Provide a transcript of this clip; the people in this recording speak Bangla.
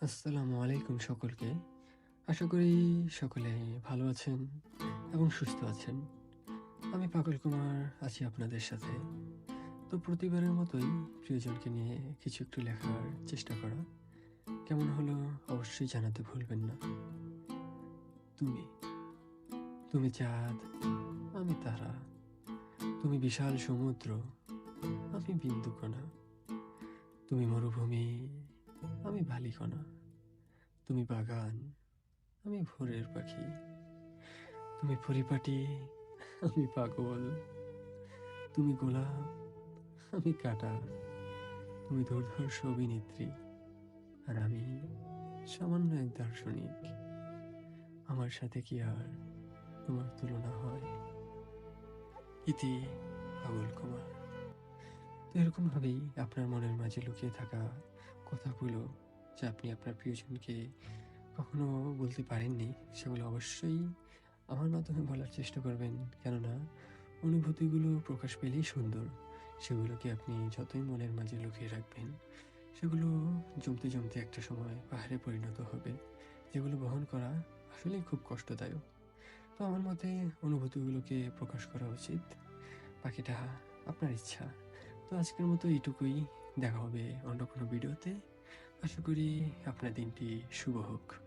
আসসালামু আলাইকুম সকলকে। আশা করি সকলে ভালো আছেন এবং সুস্থ আছেন। আমি পাগল কুমার, আছি আপনাদের সাথে। তো প্রতিবারের মতোই প্রিয়জনকে নিয়ে কিছু একটু লেখার চেষ্টা করা। কেমন হলো অবশ্যই জানাতে ভুলবেন না। তুমি তুমি চাঁদ, আমি তারা। তুমি বিশাল সমুদ্র, আমি বিন্দুকণা। তুমি মরুভূমি আমি বালিকণা তুমি বাগান, আমি ভোরের পাখি। তুমি পরিপাটি, আমি পাগল। তুমি গোলাপ, আমি কাটা। তুমি দুর্ধর্ষ অভিনেত্রী আর আমি সামান্য এক দার্শনিক। আমার সাথে কি আর তোমার তুলনা হয়? ইতি পাগল কুমার। তো এরকম ভাবেই আপনার মনের মাঝে লুকিয়ে থাকা কথাগুলো যা আপনি আপনার প্রিয়জনকে কখনো বলতে পারেননি, সেগুলো অবশ্যই আমার মাধ্যমে বলার চেষ্টা করবেন। কেননা, অনুভূতিগুলো প্রকাশ পেলেই সুন্দর। সেগুলোকে আপনি যতই মনের মাঝে লুকিয়ে রাখবেন, সেগুলো জমতে জমতে একটা সময় পাহাড়ে পরিণত হবে। যেগুলো বহন করা আসলেই খুব কষ্টদায়ক। তো আমার মতে অনুভূতিগুলোকে প্রকাশ করা উচিত। বাকিটা আপনার ইচ্ছা। তো আজকের মতো এইটুকুই। দেখা হবে অন্য কোনো ভিডিওতে। আশা করি আপনার দিনটি শুভ হোক।